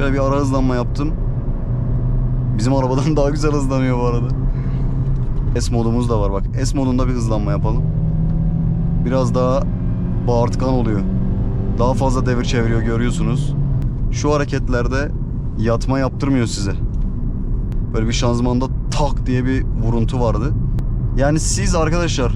Şöyle bir ara hızlanma yaptım. Bizim arabadan daha güzel hızlanıyor bu arada. S modumuz da var bak. S modunda bir hızlanma yapalım. Biraz daha bağırtkan oluyor. Daha fazla devir çeviriyor görüyorsunuz. Şu hareketlerde yatma yaptırmıyor size. Böyle bir şanzımanda tak diye bir vuruntu vardı. Yani siz arkadaşlar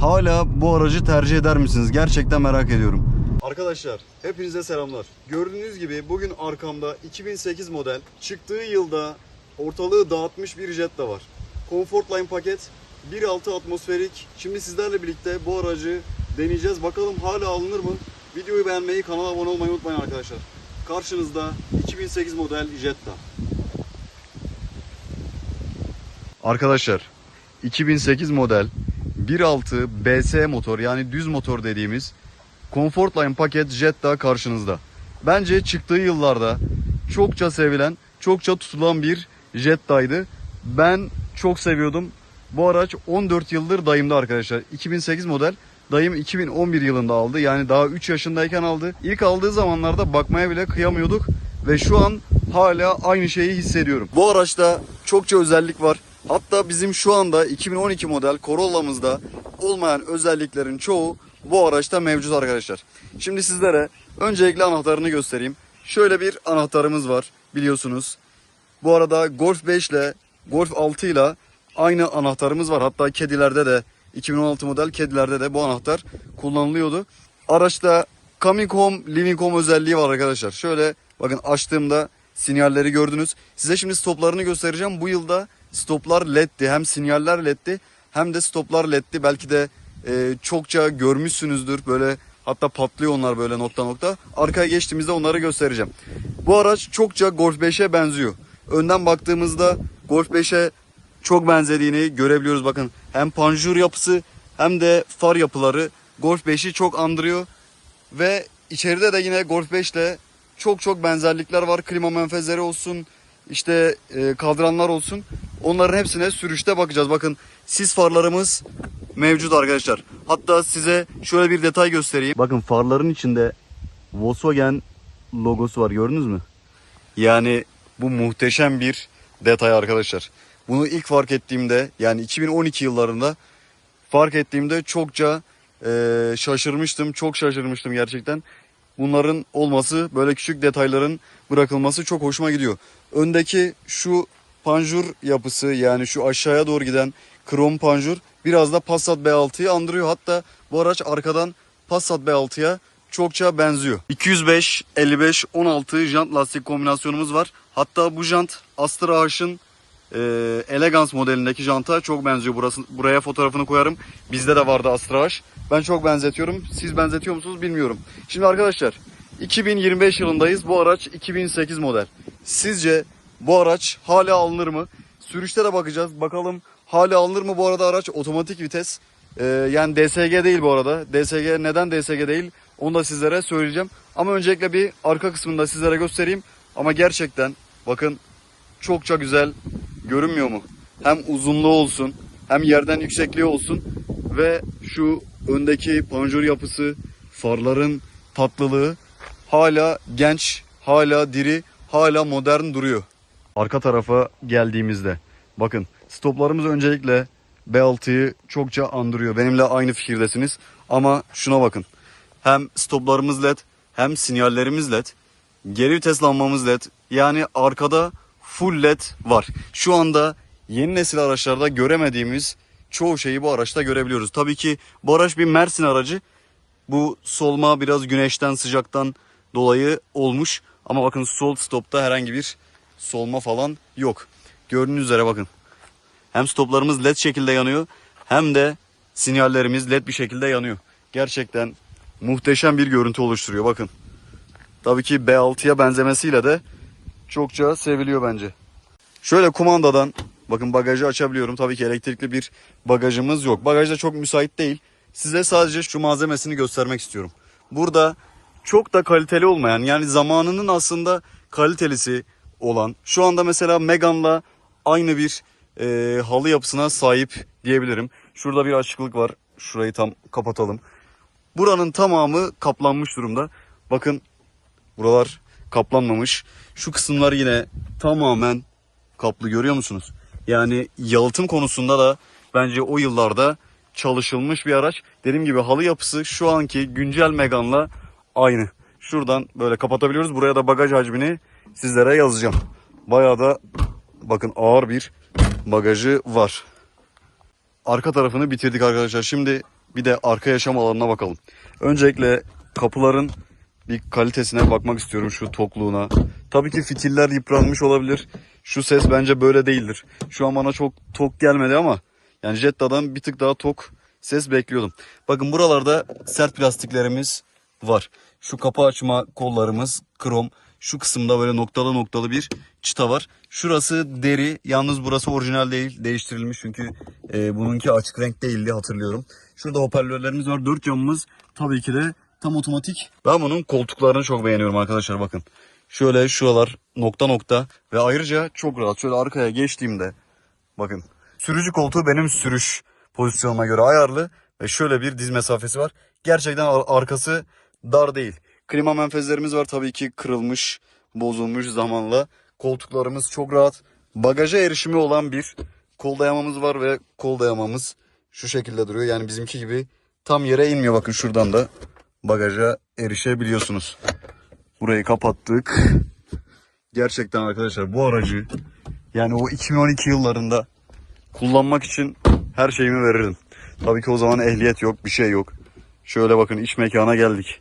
hala bu aracı tercih eder misiniz? Gerçekten merak ediyorum. Arkadaşlar hepinize selamlar. Gördüğünüz gibi bugün arkamda 2008 model çıktığı yılda ortalığı dağıtmış bir Jetta var. Comfortline paket 1.6 atmosferik. Şimdi sizlerle birlikte bu aracı deneyeceğiz. Bakalım hala alınır mı? Videoyu beğenmeyi, kanala abone olmayı unutmayın arkadaşlar. Karşınızda 2008 model Jetta. Arkadaşlar 2008 model 1.6 BS motor yani düz motor dediğimiz Comfortline paket Jetta karşınızda. Bence çıktığı yıllarda çokça sevilen, çokça tutulan bir Jetta'ydı. Ben çok seviyordum. Bu araç 14 yıldır dayımda arkadaşlar. 2008 model. Dayım 2011 yılında aldı. Yani daha 3 yaşındayken aldı. İlk aldığı zamanlarda bakmaya bile kıyamıyorduk. Ve şu an hala aynı şeyi hissediyorum. Bu araçta çokça özellik var. Hatta bizim şu anda 2012 model Corolla'mızda olmayan özelliklerin çoğu bu araçta mevcut arkadaşlar. Şimdi sizlere öncelikle anahtarını göstereyim. Şöyle bir anahtarımız var biliyorsunuz. Bu arada Golf 5 ile Golf 6 ile aynı anahtarımız var. Hatta kedilerde de 2016 model kedilerde de bu anahtar kullanılıyordu. Araçta Coming Home, Living Home özelliği var arkadaşlar. Şöyle bakın açtığımda sinyalleri gördünüz. Size şimdi stoplarını göstereceğim. Bu yılda stoplar leddi. Hem sinyaller leddi hem de stoplar leddi. Belki de e, çokça görmüşsünüzdür. Böyle hatta patlıyor onlar böyle nokta nokta. Arkaya geçtiğimizde onları göstereceğim. Bu araç çokça Golf 5'e benziyor. Önden baktığımızda Golf 5'e çok benzediğini görebiliyoruz. Bakın hem panjur yapısı hem de far yapıları Golf 5'i çok andırıyor. Ve içeride de yine Golf 5 ile çok çok benzerlikler var. Klima menfezleri olsun, işte e, kadranlar olsun. Onların hepsine sürüşte bakacağız. Bakın sis farlarımız mevcut arkadaşlar. Hatta size şöyle bir detay göstereyim. Bakın farların içinde Volkswagen logosu var gördünüz mü? Yani bu muhteşem bir detay arkadaşlar. Bunu ilk fark ettiğimde yani 2012 yıllarında fark ettiğimde çokça e, şaşırmıştım. Çok şaşırmıştım gerçekten. Bunların olması böyle küçük detayların bırakılması çok hoşuma gidiyor. Öndeki şu panjur yapısı yani şu aşağıya doğru giden krom panjur biraz da Passat B6'yı andırıyor. Hatta bu araç arkadan Passat B6'ya çokça benziyor. 205, 55, 16 jant lastik kombinasyonumuz var. Hatta bu jant Astra H'ın e, Elegance modelindeki janta çok benziyor. Burası, buraya fotoğrafını koyarım. Bizde de vardı Astra H. Ben çok benzetiyorum. Siz benzetiyor musunuz bilmiyorum. Şimdi arkadaşlar 2025 yılındayız. Bu araç 2008 model. Sizce bu araç hala alınır mı? Sürüşte de bakacağız. Bakalım hala alınır mı? Bu arada araç otomatik vites. Ee, yani DSG değil bu arada. DSG neden DSG değil? Onu da sizlere söyleyeceğim. Ama öncelikle bir arka kısmını da sizlere göstereyim. Ama gerçekten bakın çokça güzel görünmüyor mu? Hem uzunluğu olsun hem yerden yüksekliği olsun ve şu öndeki panjur yapısı, farların tatlılığı hala genç, hala diri, hala modern duruyor. Arka tarafa geldiğimizde bakın stoplarımız öncelikle B6'yı çokça andırıyor. Benimle aynı fikirdesiniz ama şuna bakın. Hem stoplarımız led hem sinyallerimiz led. Geri vites lambamız led. Yani arkada full led var. Şu anda yeni nesil araçlarda göremediğimiz çoğu şeyi bu araçta görebiliyoruz. Tabii ki bu araç bir Mersin aracı. Bu solma biraz güneşten sıcaktan dolayı olmuş. Ama bakın sol stopta herhangi bir solma falan yok. Gördüğünüz üzere bakın. Hem stoplarımız led şekilde yanıyor hem de sinyallerimiz led bir şekilde yanıyor. Gerçekten muhteşem bir görüntü oluşturuyor bakın. Tabii ki B6'ya benzemesiyle de çokça seviliyor bence. Şöyle kumandadan bakın bagajı açabiliyorum. Tabii ki elektrikli bir bagajımız yok. Bagaj da çok müsait değil. Size sadece şu malzemesini göstermek istiyorum. Burada çok da kaliteli olmayan yani zamanının aslında kalitelisi olan şu anda mesela Megane'la aynı bir e, halı yapısına sahip diyebilirim. Şurada bir açıklık var. Şurayı tam kapatalım. Buranın tamamı kaplanmış durumda. Bakın buralar kaplanmamış. Şu kısımlar yine tamamen kaplı görüyor musunuz? Yani yalıtım konusunda da bence o yıllarda çalışılmış bir araç. Dediğim gibi halı yapısı şu anki güncel Megane'la aynı. Şuradan böyle kapatabiliyoruz. Buraya da bagaj hacmini sizlere yazacağım. Bayağı da bakın ağır bir bagajı var. Arka tarafını bitirdik arkadaşlar. Şimdi bir de arka yaşam alanına bakalım. Öncelikle kapıların bir kalitesine bakmak istiyorum şu tokluğuna. Tabii ki fitiller yıpranmış olabilir. Şu ses bence böyle değildir. Şu an bana çok tok gelmedi ama yani Jetta'dan bir tık daha tok ses bekliyordum. Bakın buralarda sert plastiklerimiz var. Şu kapı açma kollarımız krom. Şu kısımda böyle noktalı noktalı bir çıta var. Şurası deri. Yalnız burası orijinal değil. Değiştirilmiş çünkü e, bununki açık renk değildi hatırlıyorum. Şurada hoparlörlerimiz var. Dört camımız tabii ki de tam otomatik. Ben bunun koltuklarını çok beğeniyorum arkadaşlar bakın. Şöyle şuralar nokta nokta ve ayrıca çok rahat. Şöyle arkaya geçtiğimde bakın. Sürücü koltuğu benim sürüş pozisyonuma göre ayarlı ve şöyle bir diz mesafesi var. Gerçekten ar- arkası dar değil. Klima menfezlerimiz var tabii ki kırılmış, bozulmuş zamanla. Koltuklarımız çok rahat. Bagaja erişimi olan bir kol dayamamız var ve kol dayamamız şu şekilde duruyor. Yani bizimki gibi tam yere inmiyor. Bakın şuradan da bagaja erişebiliyorsunuz. Burayı kapattık. Gerçekten arkadaşlar bu aracı yani o 2012 yıllarında kullanmak için her şeyimi verirdim. Tabii ki o zaman ehliyet yok, bir şey yok. Şöyle bakın iç mekana geldik.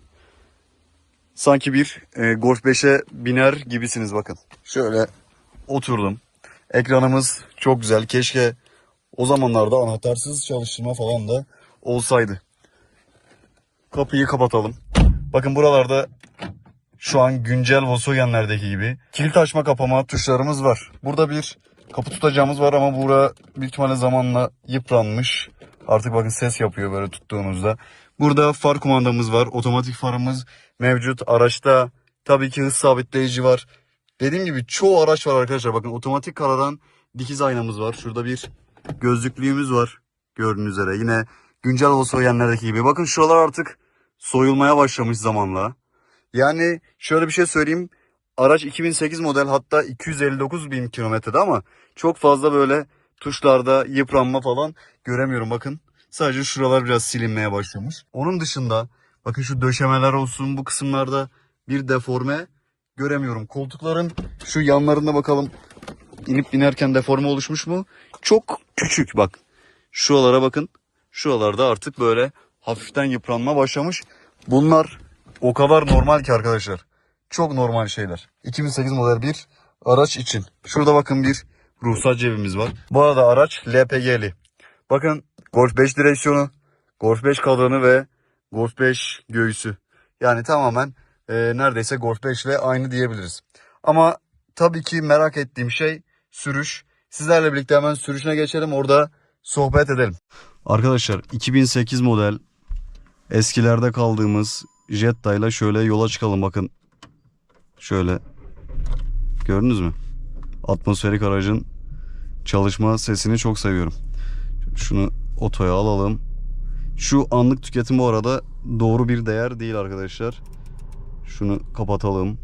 Sanki bir e, Golf 5'e biner gibisiniz bakın. Şöyle oturdum. Ekranımız çok güzel. Keşke o zamanlarda anahtarsız çalıştırma falan da olsaydı. Kapıyı kapatalım. Bakın buralarda şu an güncel Volkswagen'lerdeki gibi kilit açma kapama tuşlarımız var. Burada bir kapı tutacağımız var ama bura büyük ihtimalle zamanla yıpranmış. Artık bakın ses yapıyor böyle tuttuğunuzda. Burada far kumandamız var. Otomatik farımız mevcut. Araçta tabii ki hız sabitleyici var. Dediğim gibi çoğu araç var arkadaşlar. Bakın otomatik kararan dikiz aynamız var. Şurada bir gözlüklüğümüz var. Gördüğünüz üzere. Yine güncel Volkswagen'lerdeki gibi. Bakın şuralar artık soyulmaya başlamış zamanla. Yani şöyle bir şey söyleyeyim. Araç 2008 model hatta 259 bin kilometrede ama çok fazla böyle tuşlarda yıpranma falan göremiyorum bakın. Sadece şuralar biraz silinmeye başlamış. Onun dışında bakın şu döşemeler olsun bu kısımlarda bir deforme göremiyorum. Koltukların şu yanlarında bakalım inip binerken deforme oluşmuş mu? Çok küçük bak. Şuralara bakın. Şuralarda artık böyle hafiften yıpranma başlamış. Bunlar o kadar normal ki arkadaşlar. Çok normal şeyler. 2008 model bir araç için. Şurada bakın bir ruhsat cebimiz var. Bu arada araç LPG'li. Bakın Golf 5 direksiyonu, Golf 5 kadranı ve Golf 5 göğüsü. Yani tamamen e, neredeyse Golf 5 ile aynı diyebiliriz. Ama tabii ki merak ettiğim şey sürüş. Sizlerle birlikte hemen sürüşüne geçelim. Orada sohbet edelim. Arkadaşlar 2008 model eskilerde kaldığımız Jetta ile şöyle yola çıkalım bakın. Şöyle. Gördünüz mü? Atmosferik aracın çalışma sesini çok seviyorum. Şunu otoya alalım. Şu anlık tüketim bu arada doğru bir değer değil arkadaşlar. Şunu kapatalım.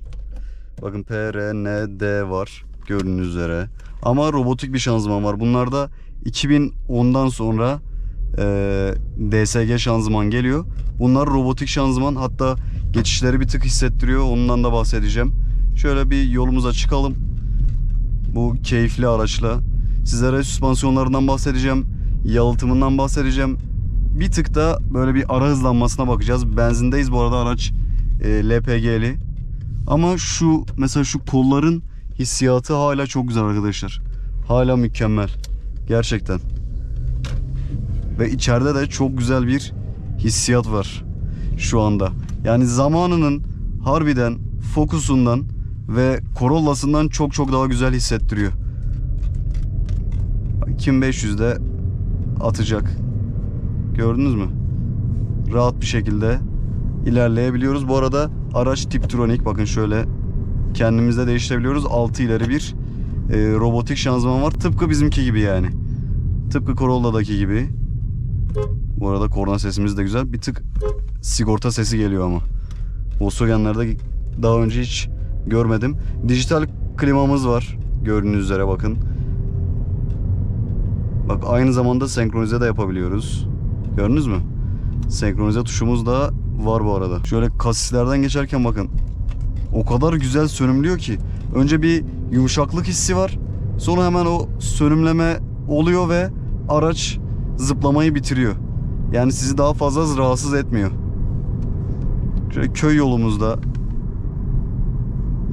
Bakın PRND var gördüğünüz üzere. Ama robotik bir şanzıman var. Bunlarda 2010'dan sonra e, DSG şanzıman geliyor. Bunlar robotik şanzıman hatta geçişleri bir tık hissettiriyor. Ondan da bahsedeceğim. Şöyle bir yolumuza çıkalım. Bu keyifli araçla. Sizlere süspansiyonlarından bahsedeceğim. Yalıtımından bahsedeceğim. Bir tık da böyle bir ara hızlanmasına bakacağız. Benzindeyiz bu arada araç e, LPG'li. Ama şu mesela şu kolların hissiyatı hala çok güzel arkadaşlar. Hala mükemmel. Gerçekten. Ve içeride de çok güzel bir hissiyat var şu anda. Yani zamanının harbiden Focus'undan ve Corolla'sından çok çok daha güzel hissettiriyor. Kim 500'de atacak. Gördünüz mü? Rahat bir şekilde ilerleyebiliyoruz. Bu arada araç Tiptronic bakın şöyle kendimizde değiştirebiliyoruz. 6 ileri bir e, robotik şanzıman var. Tıpkı bizimki gibi yani. Tıpkı Corolla'daki gibi. Bu arada korna sesimiz de güzel. Bir tık sigorta sesi geliyor ama. Volkswagen'lerde daha önce hiç görmedim. Dijital klimamız var. Gördüğünüz üzere bakın. Bak aynı zamanda senkronize de yapabiliyoruz. Gördünüz mü? Senkronize tuşumuz da var bu arada. Şöyle kasislerden geçerken bakın. O kadar güzel sönümlüyor ki. Önce bir yumuşaklık hissi var. Sonra hemen o sönümleme oluyor ve araç zıplamayı bitiriyor. Yani sizi daha fazla rahatsız etmiyor. Şöyle köy yolumuzda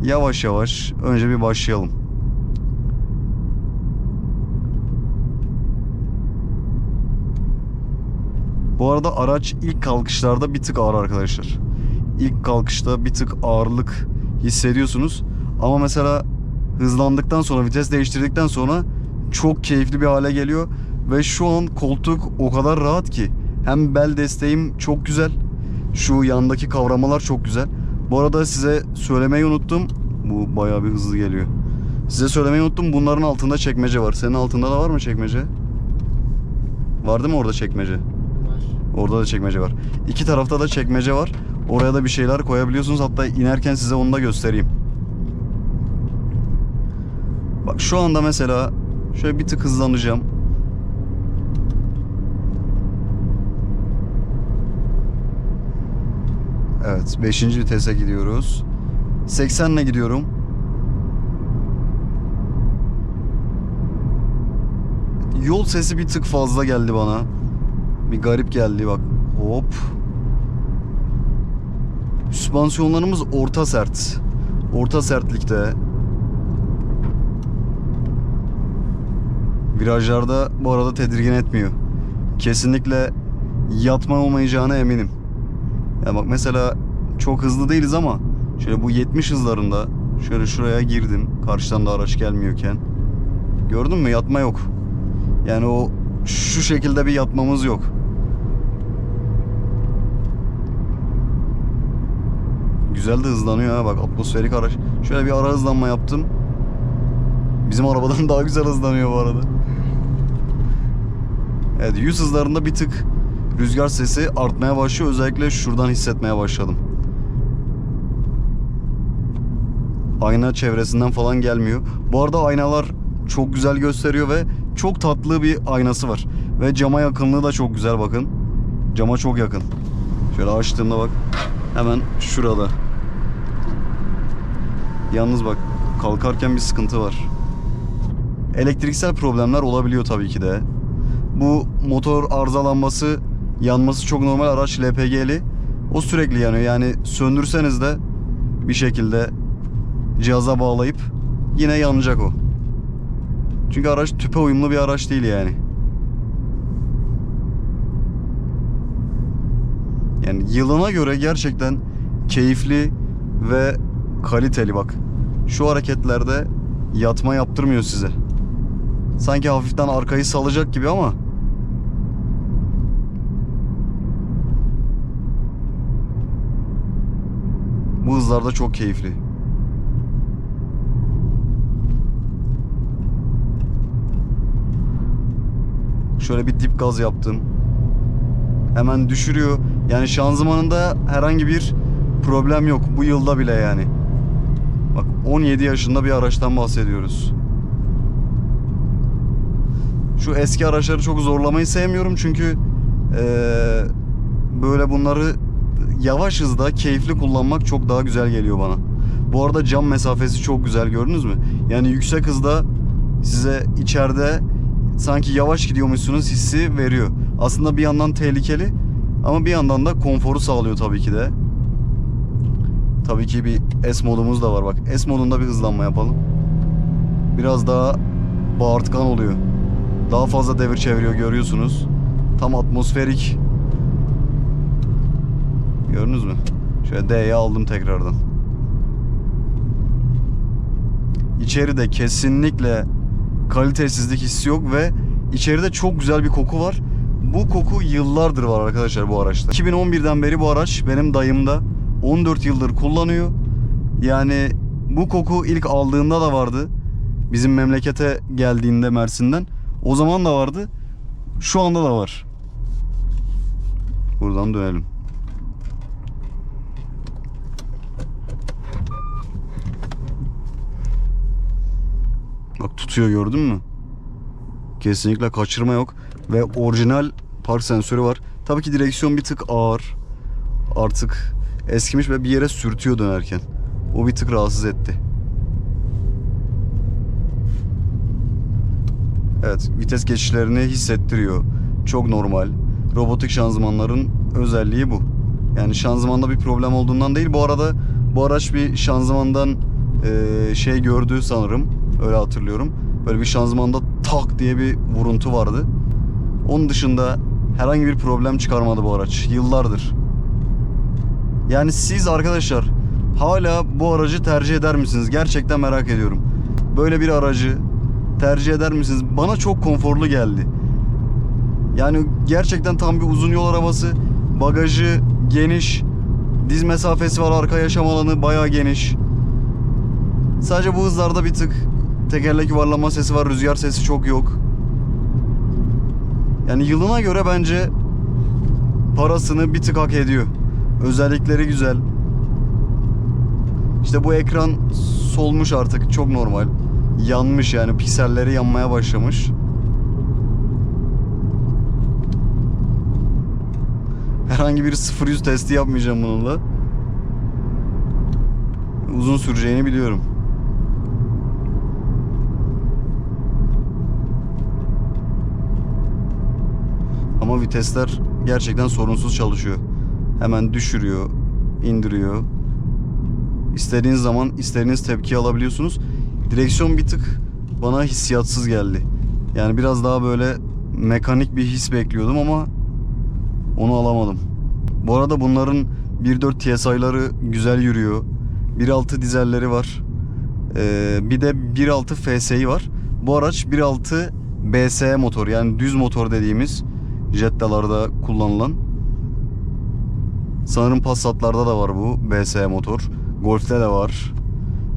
yavaş yavaş önce bir başlayalım. Bu arada araç ilk kalkışlarda bir tık ağır arkadaşlar. İlk kalkışta bir tık ağırlık hissediyorsunuz. Ama mesela hızlandıktan sonra vites değiştirdikten sonra çok keyifli bir hale geliyor. Ve şu an koltuk o kadar rahat ki. Hem bel desteğim çok güzel. Şu yandaki kavramalar çok güzel. Bu arada size söylemeyi unuttum. Bu bayağı bir hızlı geliyor. Size söylemeyi unuttum. Bunların altında çekmece var. Senin altında da var mı çekmece? Var değil mi orada çekmece? Var. Orada da çekmece var. İki tarafta da çekmece var. Oraya da bir şeyler koyabiliyorsunuz. Hatta inerken size onu da göstereyim. Bak şu anda mesela şöyle bir tık hızlanacağım. Evet 5. vitese gidiyoruz. 80 ile gidiyorum. Yol sesi bir tık fazla geldi bana. Bir garip geldi bak. Hop. Süspansiyonlarımız orta sert. Orta sertlikte. Virajlarda bu arada tedirgin etmiyor. Kesinlikle yatma olmayacağına eminim. Ya bak mesela çok hızlı değiliz ama şöyle bu 70 hızlarında şöyle şuraya girdim. Karşıdan da araç gelmiyorken. Gördün mü? Yatma yok. Yani o şu şekilde bir yatmamız yok. Güzel de hızlanıyor ha bak atmosferik araç. Şöyle bir ara hızlanma yaptım. Bizim arabadan daha güzel hızlanıyor bu arada. Evet 100 hızlarında bir tık rüzgar sesi artmaya başlıyor. Özellikle şuradan hissetmeye başladım. Ayna çevresinden falan gelmiyor. Bu arada aynalar çok güzel gösteriyor ve çok tatlı bir aynası var. Ve cama yakınlığı da çok güzel bakın. Cama çok yakın. Şöyle açtığımda bak hemen şurada. Yalnız bak kalkarken bir sıkıntı var. Elektriksel problemler olabiliyor tabii ki de. Bu motor arızalanması, yanması çok normal araç LPG'li. O sürekli yanıyor. Yani söndürseniz de bir şekilde cihaza bağlayıp yine yanacak o. Çünkü araç tüpe uyumlu bir araç değil yani. Yani yılına göre gerçekten keyifli ve kaliteli bak. Şu hareketlerde yatma yaptırmıyor size. Sanki hafiften arkayı salacak gibi ama bu hızlarda çok keyifli. Şöyle bir dip gaz yaptım. Hemen düşürüyor. Yani şanzımanında herhangi bir problem yok. Bu yılda bile yani. Bak 17 yaşında bir araçtan bahsediyoruz. Şu eski araçları çok zorlamayı sevmiyorum çünkü eee, böyle bunları yavaş hızda keyifli kullanmak çok daha güzel geliyor bana. Bu arada cam mesafesi çok güzel gördünüz mü? Yani yüksek hızda size içeride sanki yavaş gidiyormuşsunuz hissi veriyor. Aslında bir yandan tehlikeli ama bir yandan da konforu sağlıyor tabii ki de. Tabii ki bir S modumuz da var bak. S modunda bir hızlanma yapalım. Biraz daha bağırtkan oluyor. Daha fazla devir çeviriyor görüyorsunuz. Tam atmosferik. Gördünüz mü? Şöyle D'ye aldım tekrardan. İçeride kesinlikle kalitesizlik hissi yok ve içeride çok güzel bir koku var. Bu koku yıllardır var arkadaşlar bu araçta. 2011'den beri bu araç benim dayımda 14 yıldır kullanıyor. Yani bu koku ilk aldığında da vardı. Bizim memlekete geldiğinde Mersin'den. O zaman da vardı. Şu anda da var. Buradan dönelim. Tutuyor gördün mü? Kesinlikle kaçırma yok. Ve orijinal park sensörü var. Tabii ki direksiyon bir tık ağır. Artık eskimiş ve bir yere sürtüyor dönerken. O bir tık rahatsız etti. Evet, vites geçişlerini hissettiriyor. Çok normal. Robotik şanzımanların özelliği bu. Yani şanzımanda bir problem olduğundan değil. Bu arada bu araç bir şanzımandan eee, şey gördü sanırım. Öyle hatırlıyorum. Böyle bir şanzımanda tak diye bir vuruntu vardı. Onun dışında herhangi bir problem çıkarmadı bu araç. Yıllardır. Yani siz arkadaşlar hala bu aracı tercih eder misiniz? Gerçekten merak ediyorum. Böyle bir aracı tercih eder misiniz? Bana çok konforlu geldi. Yani gerçekten tam bir uzun yol arabası. Bagajı geniş. Diz mesafesi var. Arka yaşam alanı bayağı geniş. Sadece bu hızlarda bir tık tekerlek yuvarlama sesi var. Rüzgar sesi çok yok. Yani yılına göre bence parasını bir tık hak ediyor. Özellikleri güzel. İşte bu ekran solmuş artık çok normal. Yanmış yani pikselleri yanmaya başlamış. Herhangi bir 0-100 testi yapmayacağım bununla. Uzun süreceğini biliyorum. Ama vitesler gerçekten sorunsuz çalışıyor. Hemen düşürüyor, indiriyor. İstediğiniz zaman istediğiniz tepki alabiliyorsunuz. Direksiyon bir tık bana hissiyatsız geldi. Yani biraz daha böyle mekanik bir his bekliyordum ama onu alamadım. Bu arada bunların 1.4 TSI'ları güzel yürüyor. 1.6 dizelleri var. Ee, bir de 1.6 FSI var. Bu araç 1.6 BS motor yani düz motor dediğimiz Jetta'larda kullanılan. Sanırım Passat'larda da var bu BS motor. Golf'te de var.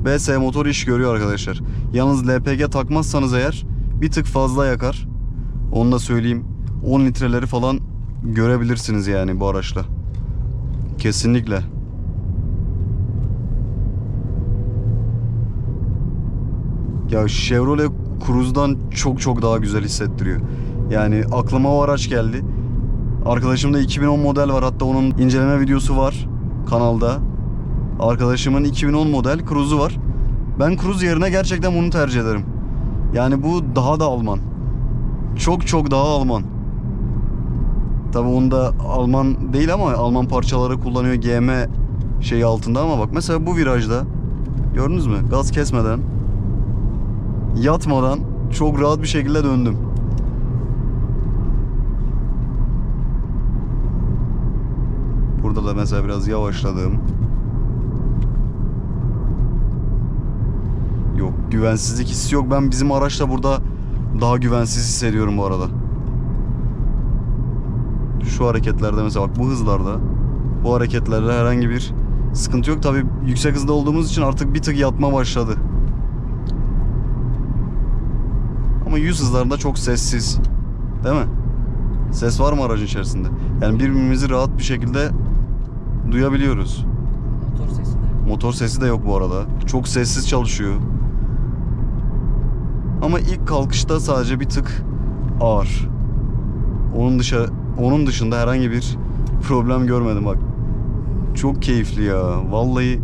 BS motor iş görüyor arkadaşlar. Yalnız LPG takmazsanız eğer bir tık fazla yakar. Onu da söyleyeyim. 10 litreleri falan görebilirsiniz yani bu araçla. Kesinlikle. Ya Chevrolet Cruze'dan çok çok daha güzel hissettiriyor. Yani aklıma o araç geldi. Arkadaşımda 2010 model var hatta onun inceleme videosu var kanalda. Arkadaşımın 2010 model Cruze'u var. Ben Cruze yerine gerçekten bunu tercih ederim. Yani bu daha da Alman. Çok çok daha Alman. Tabi onda Alman değil ama Alman parçaları kullanıyor GM şeyi altında ama bak mesela bu virajda gördünüz mü? Gaz kesmeden yatmadan çok rahat bir şekilde döndüm. Burada da mesela biraz yavaşladım. Yok güvensizlik hissi yok. Ben bizim araçla burada daha güvensiz hissediyorum bu arada. Şu hareketlerde mesela bak bu hızlarda bu hareketlerde herhangi bir sıkıntı yok. Tabi yüksek hızda olduğumuz için artık bir tık yatma başladı. Ama 100 hızlarında çok sessiz. Değil mi? Ses var mı aracın içerisinde? Yani birbirimizi rahat bir şekilde duyabiliyoruz. Motor sesi de. Motor sesi de yok bu arada. Çok sessiz çalışıyor. Ama ilk kalkışta sadece bir tık ağır. Onun dışa onun dışında herhangi bir problem görmedim bak. Çok keyifli ya. Vallahi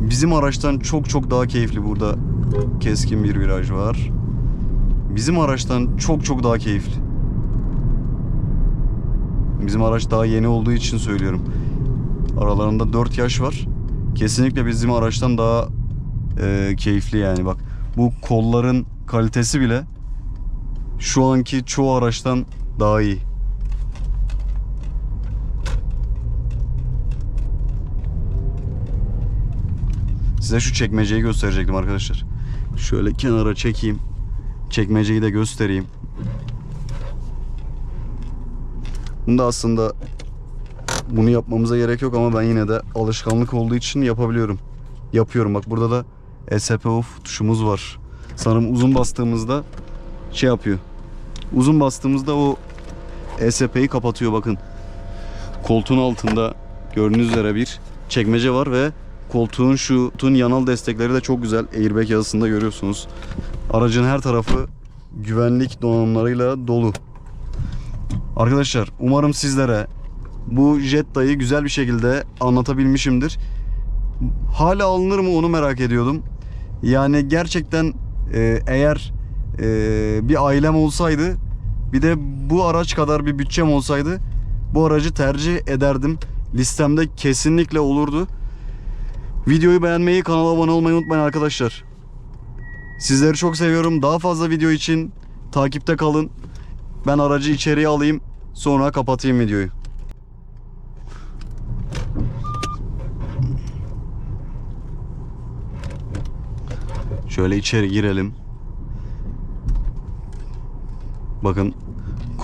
bizim araçtan çok çok daha keyifli burada. Keskin bir viraj var. Bizim araçtan çok çok daha keyifli. Bizim araç daha yeni olduğu için söylüyorum. Aralarında 4 yaş var. Kesinlikle bizim araçtan daha e, keyifli yani bak. Bu kolların kalitesi bile şu anki çoğu araçtan daha iyi. Size şu çekmeceyi gösterecektim arkadaşlar. Şöyle kenara çekeyim. Çekmeceyi de göstereyim. Bunda aslında bunu yapmamıza gerek yok ama ben yine de alışkanlık olduğu için yapabiliyorum. Yapıyorum. Bak burada da SP off tuşumuz var. Sanırım uzun bastığımızda şey yapıyor. Uzun bastığımızda o ESP'yi kapatıyor bakın. Koltuğun altında gördüğünüz üzere bir çekmece var ve koltuğun şu tun yanal destekleri de çok güzel. Airbag yazısında görüyorsunuz. Aracın her tarafı güvenlik donanımlarıyla dolu. Arkadaşlar umarım sizlere bu Jetta'yı güzel bir şekilde anlatabilmişimdir. Hala alınır mı onu merak ediyordum. Yani gerçekten e, eğer e, bir ailem olsaydı bir de bu araç kadar bir bütçem olsaydı bu aracı tercih ederdim. Listemde kesinlikle olurdu. Videoyu beğenmeyi, kanala abone olmayı unutmayın arkadaşlar. Sizleri çok seviyorum. Daha fazla video için takipte kalın. Ben aracı içeriye alayım. Sonra kapatayım videoyu. Şöyle içeri girelim. Bakın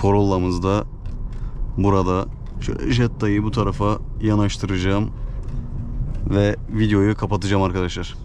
Corolla'mız da burada. Şöyle Jetta'yı bu tarafa yanaştıracağım. Ve videoyu kapatacağım arkadaşlar.